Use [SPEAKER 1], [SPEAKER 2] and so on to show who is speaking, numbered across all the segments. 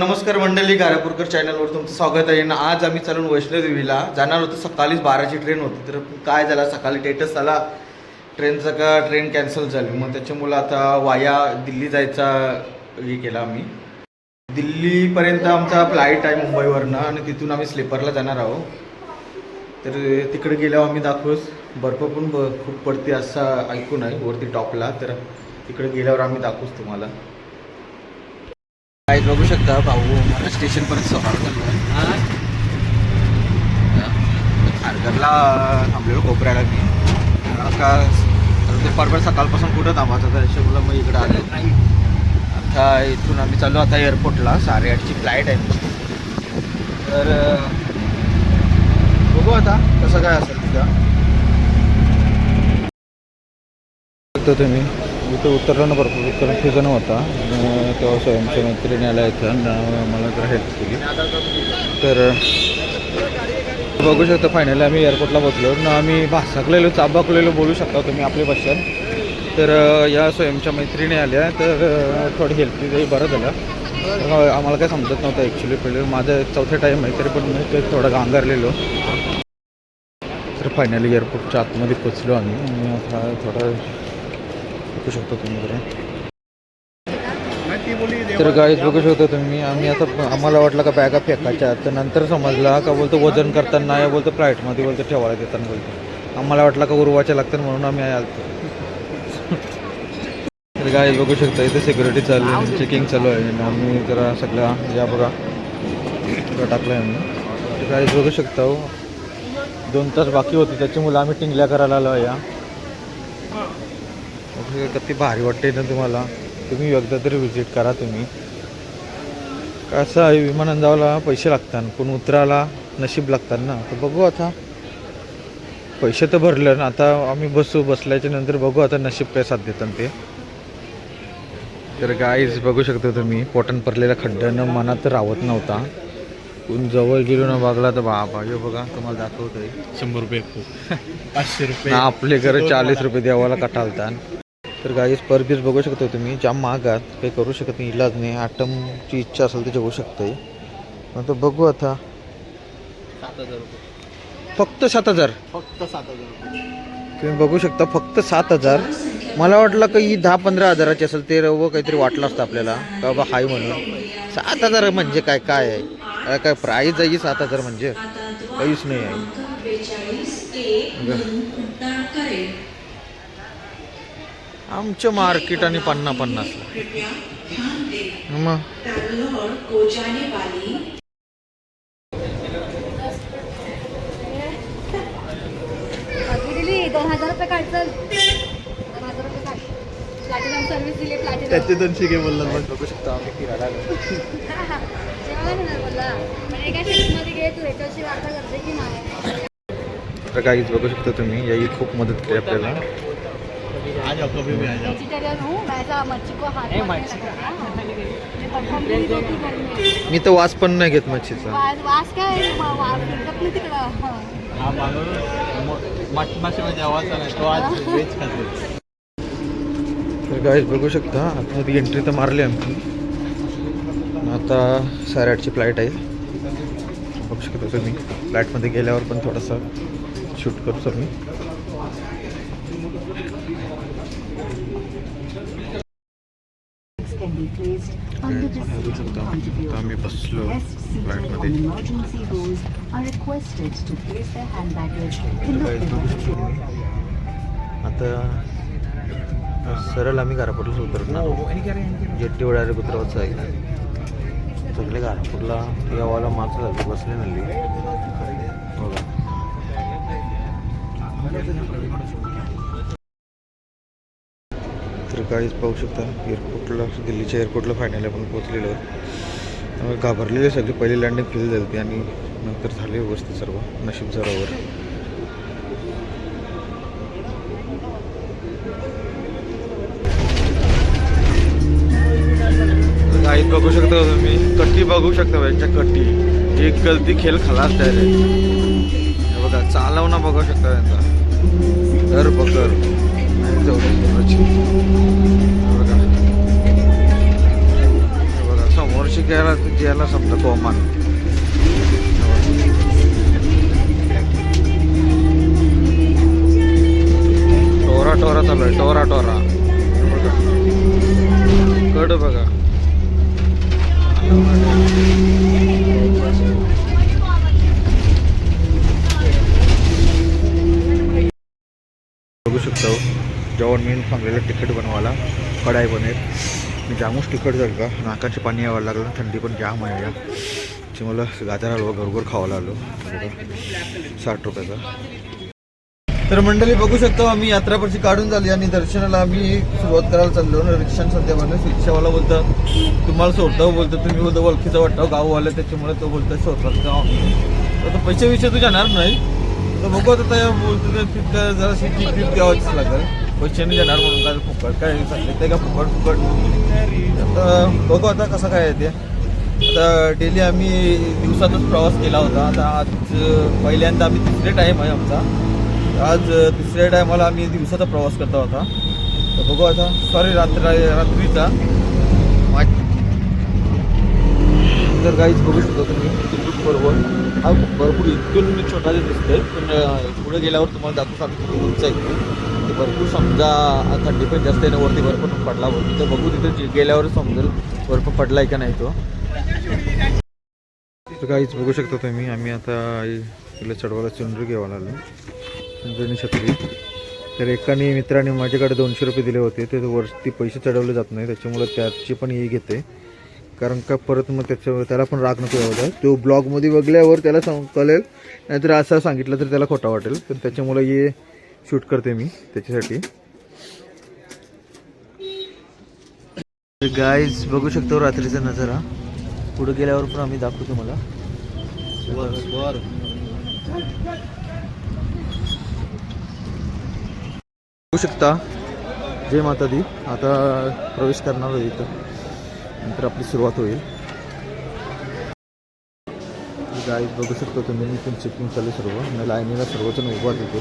[SPEAKER 1] नमस्कार मंडळी गारापूरकर चॅनलवर तुमचं स्वागत आहे. आणि आज आम्ही चालून वैष्णोदेवीला जाणार होतो. सकाळीच बाराची ट्रेन होती. तर काय झालं? सकाळी टेटस आला. ट्रेनचं का ट्रेन कॅन्सल झाली. मग त्याच्यामुळं आता वाया दिल्ली जायचा हे केला आम्ही. दिल्लीपर्यंत आमचा फ्लाईट आहे मुंबईवरनं. आणि तिथून आम्ही स्लीपरला जाणार आहोत. तर तिकडे गेल्यावर आम्ही दाखवूच बर्फ पण ब खूप पडते असं ऐकून आहे. वरती टॉपला. तर तिकडे गेल्यावर आम्ही दाखवूच तुम्हाला. काय बघू शकता भाऊ मला स्टेशनपर्यंत सोडा खारघरला थांबलेलो कोपऱ्याला मी. का ते परवा सकाळपासून कुठं थांबायचं तर त्याच्यामुळं मग इकडं आलो. आता इथून आम्ही चालू आता एअरपोर्टला साडेआठची फ्लाईट आहे. तर बघू आता कसं काय असेल तिथं.
[SPEAKER 2] तुम्ही. इथं उतरलं भरपूर कन्फ्युजन होता. तेव्हा स्वयंच्या मैत्रिणी आल्या इथं मला जरा हेल्प केली. तर बघू शकता फायनली आम्ही एअरपोर्टला बसलो आम्ही भासाकलेलो चाबाकलेलो बोलू शकता तुम्ही आपल्या भाषेत तर या स्वयंच्या मैत्रिणी आल्या तर थोडी हेल्प केली बरं झालं आम्हाला काय समजत नव्हतं ॲक्च्युली पहिले माझं चौथा टाईम आहे तरी पण मी ते थोडं गांगारलेलो तर फायनली एअरपोर्टच्या आतमध्ये पोचलो आम्ही. आणि आता थोडा बघू शकता तुम्ही जरा तर गाईज बघू शकता तुम्ही आम्ही आता आम्हाला वाटलं का बॅगा फेकायच्या. तर नंतर समजला का बोलतो वजन करताना या बोलतो फ्लाईटमध्ये बोलतो ठेवायला देताना बोलतो. आम्हाला वाटलं का उरवाच्या लागतात म्हणून आम्ही आलतो तर गाईज बघू शकता इथे सिक्युरिटी चालू आहे चेकिंग चालू आहे. आणि आम्ही जरा सगळ्या या बघा. टाकलं आहे आम्ही. गाईज बघू शकता हो. दोन तास बाकी होती त्याच्यामुळे आम्ही टिंगल्या करायला आलो या. किती भारी वाटते ना तुम्हाला. तुम्ही एकदा तरी व्हिजिट करा तुम्ही. कसं आहे विमानात जायला पैसे लागतात. पण उतरायला नशीब लागतात ना. तर बघू आता. पैसे तर भरले ना. आता आम्ही बसू बसल्याच्या नंतर बघू आता नशीब काय साथ देतात ते. तर गाईज बघू शकता तुम्ही पोटन पडलेल्या खड्ड्यानं मनात राहत नव्हता. कोण जवळ गेलो ना बघला तर बाबा हे बघा तुम्हाला दाखवतोय.
[SPEAKER 3] शंभर रुपये पाचशे रुपये.
[SPEAKER 2] आपले घर चाळीस रुपये द्यावाला कटालतात तर गाईस पर पीस बघू शकतो तुम्ही जाम महागात काही करू शकत नाही इलाज नाही आटमची इच्छा असेल तर जेवू शकते आता बघू आता.
[SPEAKER 3] सात हजार रुपये.
[SPEAKER 2] फक्त सात हजार.
[SPEAKER 3] फक्त सात हजार
[SPEAKER 2] तुम्ही बघू शकता फक्त सात हजार. मला वाटलं का ही दहा पंधरा हजाराची असेल ते रव काहीतरी वाटलं असतं आपल्याला. का बाबा हाय म्हणून. सात हजार म्हणजे काय काय आहे? काय काय प्राईज आहे ही सात हजार म्हणजे? काहीच नाही आहे बघा. आमचं मार्केट आणि पन्ना मग?
[SPEAKER 4] प्लॅटिनम
[SPEAKER 3] त्याचे दोनशे घे बोलला मग.
[SPEAKER 2] बघू शकता आम्ही फिरायला. आलो.
[SPEAKER 4] जेव्हा म्हणणार बोलला. पण एका मध्ये घे तू ह्याच्याशी वार्ता करते की नाही.
[SPEAKER 2] तर काहीच बघू शकता तुम्ही. याही खूप मदत केली आपल्याला.
[SPEAKER 3] आ जाओ कभी भी आ जाओ
[SPEAKER 4] व्हेजिटेरियन हूँ मैं ऐसा मच्छी को हाथ नहीं मच्छी
[SPEAKER 2] मी तर वास पण नाही घेत मच्छीचा.
[SPEAKER 4] वास काय वा- वास फिरकत नाही तिकडं. हं.
[SPEAKER 3] माणूस मट माशामध्ये आवाज नाही तो आज वेज खातो.
[SPEAKER 2] तर गाईज बघू शकता आतमध्ये एंट्री तर मारली आमची. आता साडेआठची फ्लाईट आहे. बघू शकता तुम्ही. फ्लाईटमध्ये गेल्यावर पण थोडंसं शूट करतो मी बघू शकता आता आम्ही बसलो आता सरळ आम्ही गारापूरला उतरणार जेट्टी डायरेक्ट उतरवायचं आहे सगळे गारापूरला यावाला मागचं झालं बसले नल्ली बघा. सकाळीच पाहू शकता. एअरपोर्टला दिल्लीच्या एअरपोर्टला फायनल आपण पोहोचलेलो त्यामुळे घाबरलेले सगळे पहिली लँडिंग फेल झाली होती आणि नंतर झाले व्यवस्थित सर्व. नशीब जरावर गाईत बघू शकता तुम्ही? कट्टी बघू शकता यांच्या कट्टी. एक गलती खेळ खलास डायरेक्ट बघा चालवणं बघू शकता यांचा दर बकर नाही जाऊ दे घ्यायला ज्याला समजा कॉमन टोरा टोरा चालू आहे टोरा टोरा. बघा कड बघा. बघू शकतो जेवण मी थांबलेलं तिकीट बनवायला कढाई बनेल. मी जामूच तिखट झालं का नाकाचे पाणी यावं लागलं थंडी पण जाम आहे या. मला गाजर हलवा घरघर खावा लागलो. साठ रुपयाचा.
[SPEAKER 1] तर मंडळी बघू शकतो आम्ही यात्रापरची काढून झाली आणि दर्शनाला आम्ही सुरुवात करायला चाललो. ना रिक्षा सध्या बनलं रिक्षावाला बोलतं. तुम्हाला सोडतो बोलतो. तुम्ही बोलतो ओळखीचा वाटतो गाववाला त्याच्यामुळे तो बोलतो सोडतात गाव तर आता पैसे विषय तू जाणार नाही. तर बघू आता तयार बोलतो तर तिथं जराशी ट्रीप द्यावाच लागेल. पैशाने जाणार म्हणून काय फुकट काय सांगितलं का फुकट फुकट. आता बघू आता कसं काय ते. आता डेली आम्ही दिवसातच प्रवास केला होता. आता आज पहिल्यांदा आम्ही तिसरे टाईम आहे आमचा. आज तिसऱ्या टायमाला आम्ही दिवसाचा प्रवास करता होता. तर बघू आता सॉरी रात्र रात्रीचा. तर काहीच बघू शकतो तुम्ही बरोबर. हा भरपूर इतकून छोटा दिसतोय पण पुढे गेल्यावर तुम्हाला दाखवू सांगतो उंच आहे ते भरपूर समजा थंडी पण जास्त आहे ना वरती बर्फ पण पडला वरती तर बघू तिथे जे- गेल्यावर समजेल बर्फ पडलाय का नाही तो.
[SPEAKER 2] तर काहीच बघू शकता तुम्ही आम्ही आता तिला चढवायला चुनरी घ्यावा आलो. चुनरी छत्री. तर एकाने मित्राने माझ्याकडे दोनशे रुपये दिले होते. ते वरती पैसे चढवले जात नाही त्याच्यामुळे त्याची पण हे घेते. कारण का परत मग त्याच्यावर त्याला पण राग नको होता तो ब्लॉगमध्ये बघल्यावर त्याला सांग कळेल. नाहीतर असं सांगितलं तर त्याला खोटा वाटेल. पण त्याच्यामुळे हे शूट करते मी त्याच्यासाठी. गाईज बघू शकतो रात्रीचा नजारा. पुढे गेल्यावर पण आम्ही दाखवतो तुम्हाला. बघू शकता. जय माता दी. आता प्रवेश करणार आहे इथं. नंतर आपली सुरुवात होईल. गाईज बघू शकतो तुम्ही इथून चेकिंग चालू आहे सर्व. आणि लाईनीला सर्वजण उभा देतो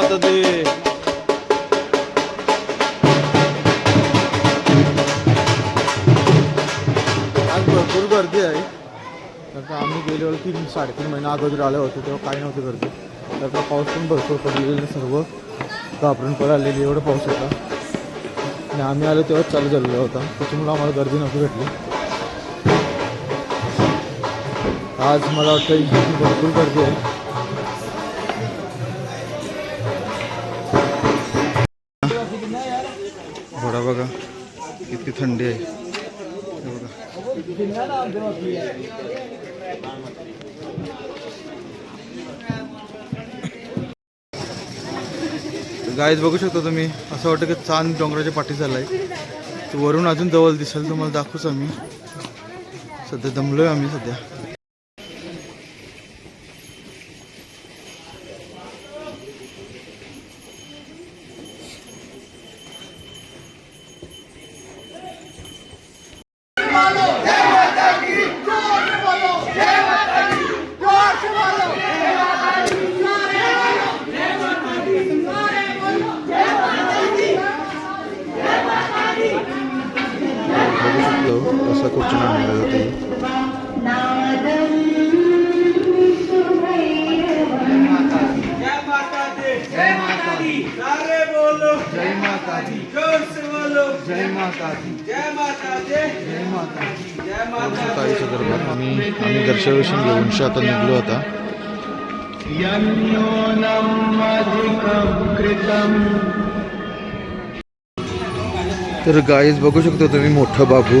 [SPEAKER 2] मत दे आज भरपूर गर्दी आहे. आता आम्ही गेल्यावर तीन साडेतीन महिना अगोदर आलो होतो तेव्हा काही नव्हती गर्दी. तर पाऊस पण भरपूर पडलेला सर्व. घाबरून पण आलेली एवढं पाऊस होता. आणि आम्ही आलो तेव्हा चालू झालेला होता. त्याच्यामुळे आम्हाला गर्दी नव्हती भेटली. आज मला वाटतं भरपूर गर्दी आहे. गाईज बघू शकता तुम्ही असं वाटतं की चांद डोंगराच्या पाठी झाला आहे वरून अजून जवळ दिसेल तुम्हाला दाखवूच आम्ही. सध्या दमलोय आम्ही सध्या बघू खुर्ची आणला जाते आम्ही आम्ही दर्शवेशन घेऊन आता निघलो आता तर गाईज बघू शकतो तुम्ही मोठा बाबू.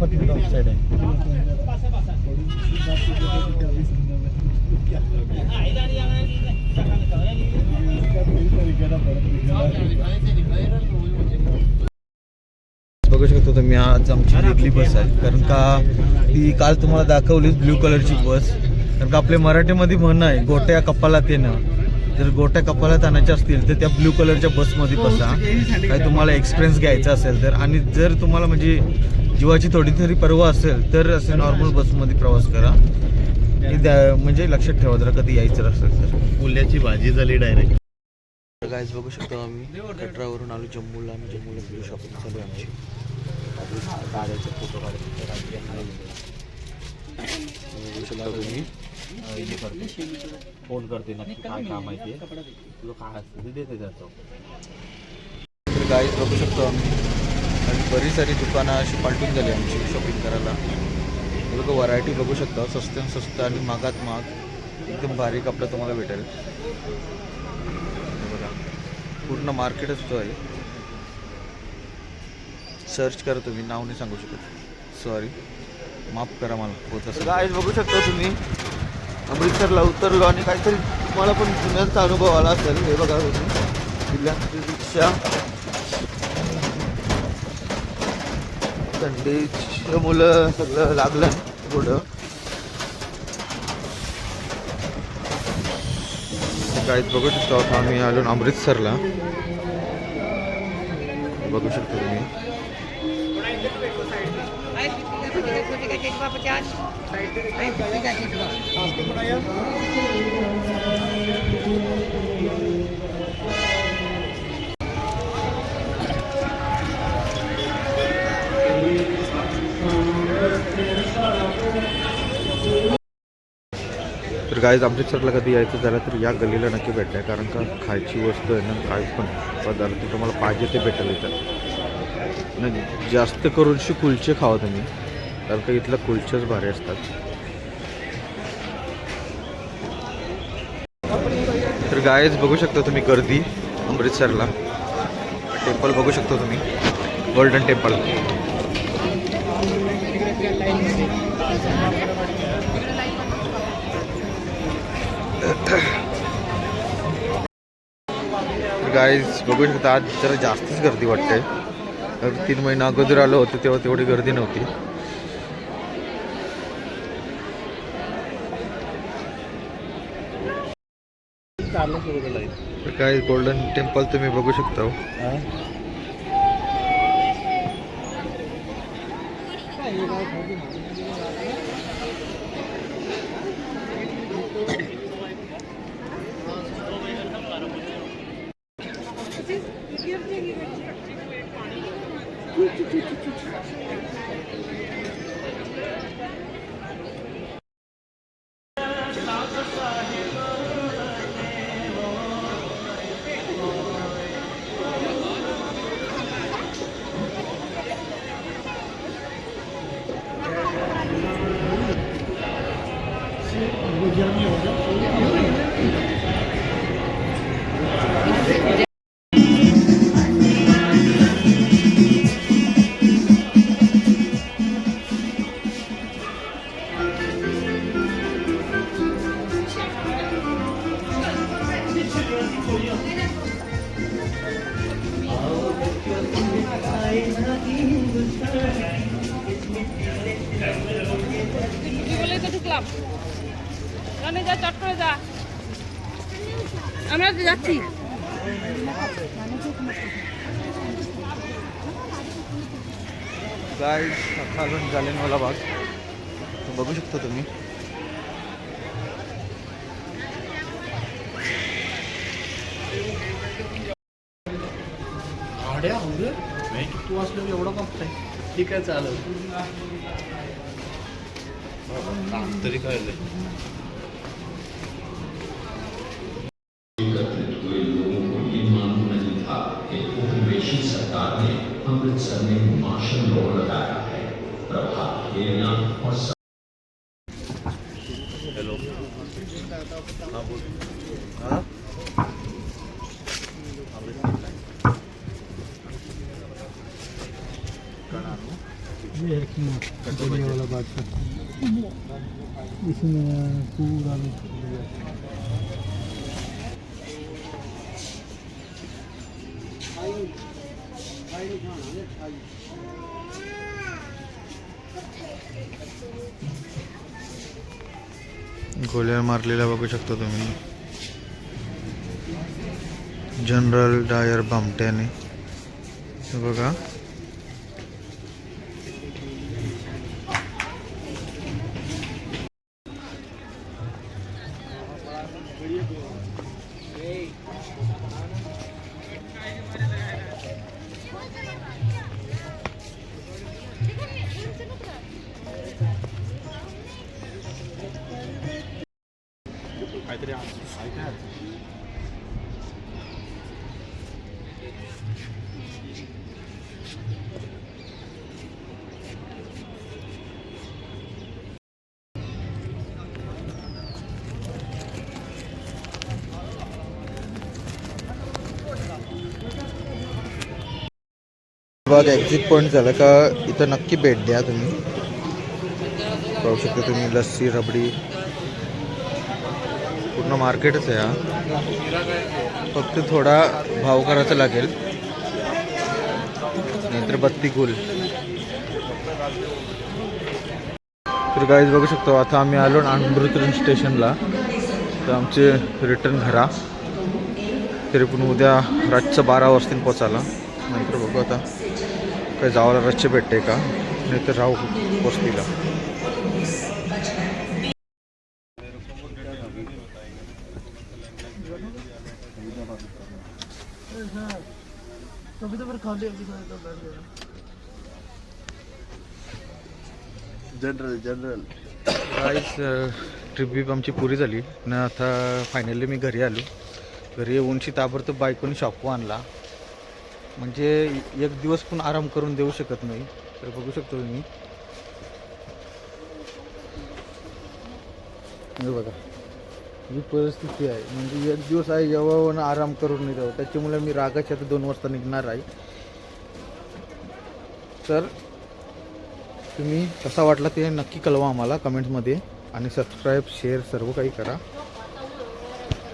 [SPEAKER 5] पटली साईड आहे बघू शकतो तुम्ही आज आमची वेगळी बस आहे. कारण का ती काल तुम्हाला दाखवलीच ब्ल्यू कलरची बस. कारण का आपल्या मराठीमध्ये म्हणणं आहे गोट्या कपालात येणं. जर गोट्या कपालात आणायच्या असतील तर त्या ब्ल्यू कलरच्या बसमध्ये बसा. काही तुम्हाला एक्सपिरियन्स घ्यायचा असेल तर. आणि जर तुम्हाला म्हणजे जीवाची थोडी तरी पर्वा असेल तर असे नॉर्मल बसमध्ये प्रवास करा. हे द्या- म्हणजे लक्षात ठेवा जरा कधी यायचं असेल तर.
[SPEAKER 3] मुल्याची भाजी झाली डायरेक्ट
[SPEAKER 2] गाईज बघू शकतो आम्ही कटरावरून आलो जम्मूला आणि जम्मूला गेलो शॉपिंग चालू आहे आमची.
[SPEAKER 3] काढायचे फोटो काढायचे
[SPEAKER 2] बघू शकता तुम्ही.
[SPEAKER 3] हे करते. फोन करते नक्की काय काम आहे ते. तुला काय असतं ते देते त्याचं
[SPEAKER 2] तर गाईज बघू शकतो आम्ही. आणि बरीच सारी दुकानं अशी पालटून झाली आमची शॉपिंग करायला. हे बघा व्हरायटी बघू शकता. स्वस्त स्वस्त आणि महागात महाग. एकदम भारी कपडा तुम्हाला भेटेल. बघा पूर्ण मार्केटच तो आहे. सर्च करा तुम्ही नाव नाही सांगू शकत. सॉरी माफ करा मला होत असं गाईज बघू शकता तुम्ही. अमृतसरला उतरलो आणि काहीतरी तुम्हाला पण जुन्याचा अनुभव आला असेल. हे बघा तुम्ही. रिक्षा. थंडीचे मुलं सगळं लागलं. पुढं. काहीच बघू शकतो आम्ही आलो अमृतसरला. बघू शकतो तुम्ही. तर गाईज अमृतसरला कधी यायचं झालं तर या गल्लीला नक्की भेटणार कारण का खायची वस्तू आहे ना काय पण पदार्थ तुम्हाला पाहिजे ते भेटेल इथं नाही जास्त करूनशी कुलचे खावा तुम्ही. कारण का इथलं कुलचेच भारी असतात. तर गायज बघू शकता तुम्ही गर्दी अमृतसरला. टेम्पल बघू शकता तुम्ही. गोल्डन टेम्पल गाईज बघू शकता आज जरा जास्तच गर्दी वाटते. तीन महिना अगोदर आलो होतो तेव्हा तेवढी गर्दी नव्हती. काय गोल्डन टेम्पल तुम्ही बघू शकता.
[SPEAKER 6] tu, tu, tu, tu.
[SPEAKER 2] Guys खालून जालियनवाला बाग तर बघू शकता तुम्ही.
[SPEAKER 3] तू असलं एवढं कम ठीक आहे चालेल. तरी काय
[SPEAKER 7] सन्निधि ये है कि
[SPEAKER 3] वाला बात इसमें
[SPEAKER 2] पूरा गोळ्या मारलेल्या बघू शकता तुम्ही. जनरल डायर बामट्याने बघा. एक्झिट पॉईंट झालं का इथं नक्की भेट द्या तुम्ही. पाहू शकता तुम्ही लस्सी रबडी. पूर्ण मार्केटच आहे हा. फक्त थोडा भाव करायचा लागेल. अगरबत्ती बत्ती गुल. तर गाईज बघू शकतो आता आम्ही आलो ना अमृतरन स्टेशनला. तर आमचे रिटर्न घरा. तरी पण उद्या रातचं बारा वाजता पोचायला. नंतर बघू आता. काय जावाला रच्चे भेटते का? नाही तर राहू वस्तीला
[SPEAKER 3] जनरल जनरल
[SPEAKER 2] काहीच ट्रिप बीप आमची पुरी झाली. ना आता फायनली मी घरी आलो. घरी येऊनशी ताबडतोब बायकोनी शॉपू आणला. म्हणजे एक दिवस पण आराम करून देऊ शकत नाही. तर बघू शकतो मी हे बघा. ही परिस्थिती आहे. म्हणजे एक दिवस आहे जेव्हा आराम करून नाही जाऊ त्याच्यामुळे मी रागाच्या आता दोन वाजता निघणार आहे. तर तुम्ही कसा वाटला ते नक्की कळवा आम्हाला कमेंट्समध्ये. आणि सबस्क्राईब शेअर सर्व काही करा.